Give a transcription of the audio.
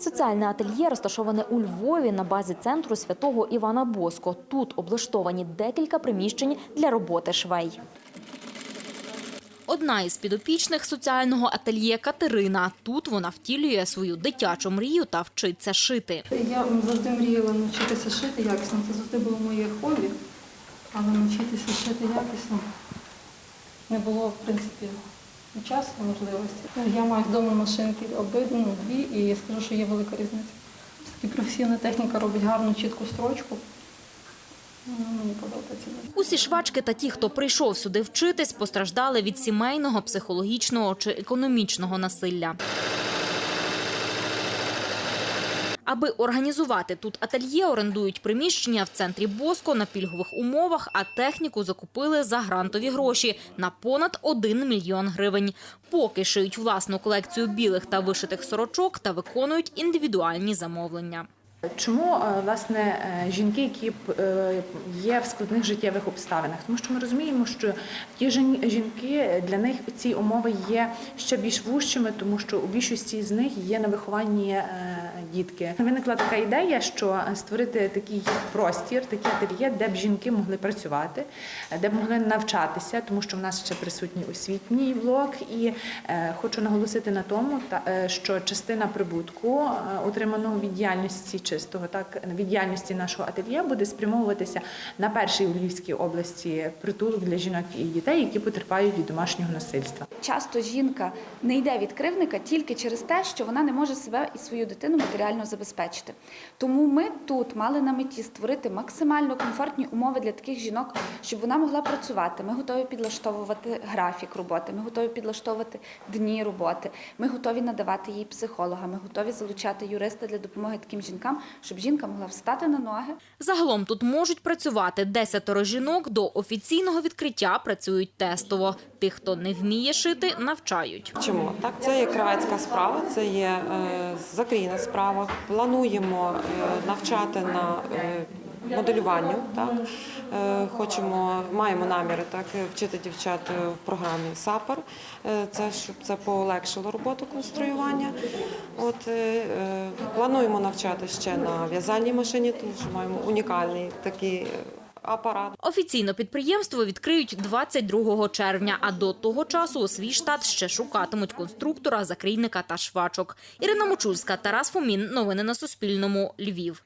Соціальне ательє розташоване у Львові на базі центру святого Івана Боско. Тут облаштовані декілька приміщень для роботи швей. Одна із підопічних соціального ательє Катерина. Тут вона втілює свою дитячу мрію та вчиться шити. Я завжди мріяла навчитися шити якісно. Це завжди було моє хобі, але навчитися шити якісно не було, в принципі, ні час, і можливості. Ну, Я маю вдома машинки обидві, ну, дві, і я скажу, що є велика різниця. Все-таки професійна техніка робить гарну, чітку строчку. Ну, Мені подобається. Усі швачки та ті, хто прийшов сюди вчитись, постраждали від сімейного, психологічного чи економічного насилля. Аби організувати тут ательє, орендують приміщення в центрі Боско на пільгових умовах, а техніку закупили за грантові гроші на понад 1 мільйон гривень. Поки шиють власну колекцію білих та вишитих сорочок та виконують індивідуальні замовлення. Чому е, власне е, жінки, які е, є в складних життєвих обставинах? Тому що ми розуміємо, що ті жінки для них ці умови є ще більш вужчими, тому що у більшості з них є на вихованні дітки. Виникла така ідея, що створити такий простір, таке ательє, де б жінки могли працювати, де б могли навчатися, тому що в нас ще присутній освітній блок, і хочу наголосити на тому, що частина прибутку, отриманого від діяльності чистого, так від діяльності нашого ательє буде спрямовуватися на перший у Львівській області притулок для жінок і дітей, які потерпають від домашнього насильства. Часто жінка не йде від кривника тільки через те, що вона не може себе і свою дитину матеріально забезпечити. Тому ми тут мали на меті створити максимально комфортні умови для таких жінок, щоб вона могла працювати. Ми готові підлаштовувати графік роботи, ми готові підлаштовувати дні роботи. Ми готові надавати їй психолога. Ми готові залучати юриста для допомоги таким жінкам, щоб жінка могла встати на ноги, Загалом тут можуть працювати десятеро жінок. До офіційного відкриття працюють тестово. Тих, хто не вміє шити, навчають. Чому так? Це є кравецька справа, це є е, закрійна справа. Плануємо е, навчати на е, моделюванню. Так е, хочемо, маємо наміри так вчити дівчат в програмі САПАР. Е, це щоб це полегшило роботу конструювання. От е, е, плануємо навчати ще на в'язальній машині, тому що маємо унікальний такий е, апарат. Офіційно підприємство відкриють 22 червня, а до того часу у свій штат ще шукатимуть конструктора, закрійника та швачок. Ірина Мочульська, Тарас Фомін. Новини на Суспільному. Львів.